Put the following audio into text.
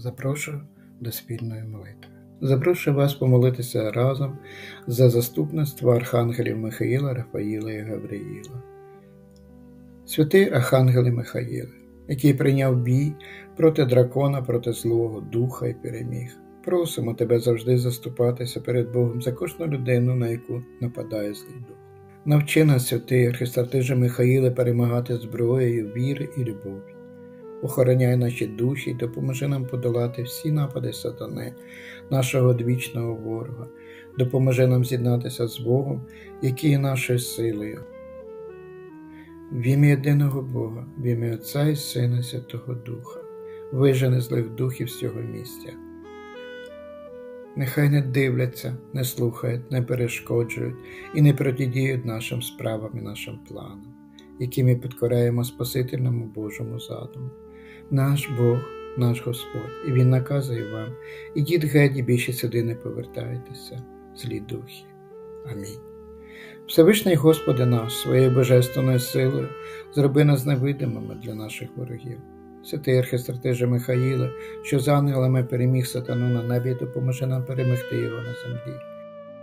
запрошую до спільної молитви. Запрошую вас помолитися разом за заступництво архангелів Михаїла, Рафаїла і Гавриїла. Святий Архангеле Михаїле, який прийняв бій проти дракона, проти злого духа і переміг. Просимо тебе завжди заступатися перед Богом за кожну людину, на яку нападає злий дух. Навчи нас, святий Архистратиже Михаїле, перемагати зброєю віри і любові. Охороняй наші душі допоможи нам подолати всі напади сатани, нашого одвічного ворога. Допоможи нам з'єднатися з Богом, який є нашою силою. В ім'я єдиного Бога, в ім'я Отця і Сина Святого Духа, вижени злих духів з цього місця. Нехай не дивляться, не слухають, не перешкоджують і не протидіють нашим справам і нашим планам, які ми підкоряємо Спасительному Божому задуму. Наш Бог, наш Господь, і Він наказує вам, ідіть геть і більше сюди не повертайтеся, злі духи. Амінь. Всевишній Господи наш, своєю божественною силою, зроби нас невидимими для наших ворогів. Святий архистратиже Михаїле, що з ангелами переміг сатану на небі, допоможи нам перемогти його на землі.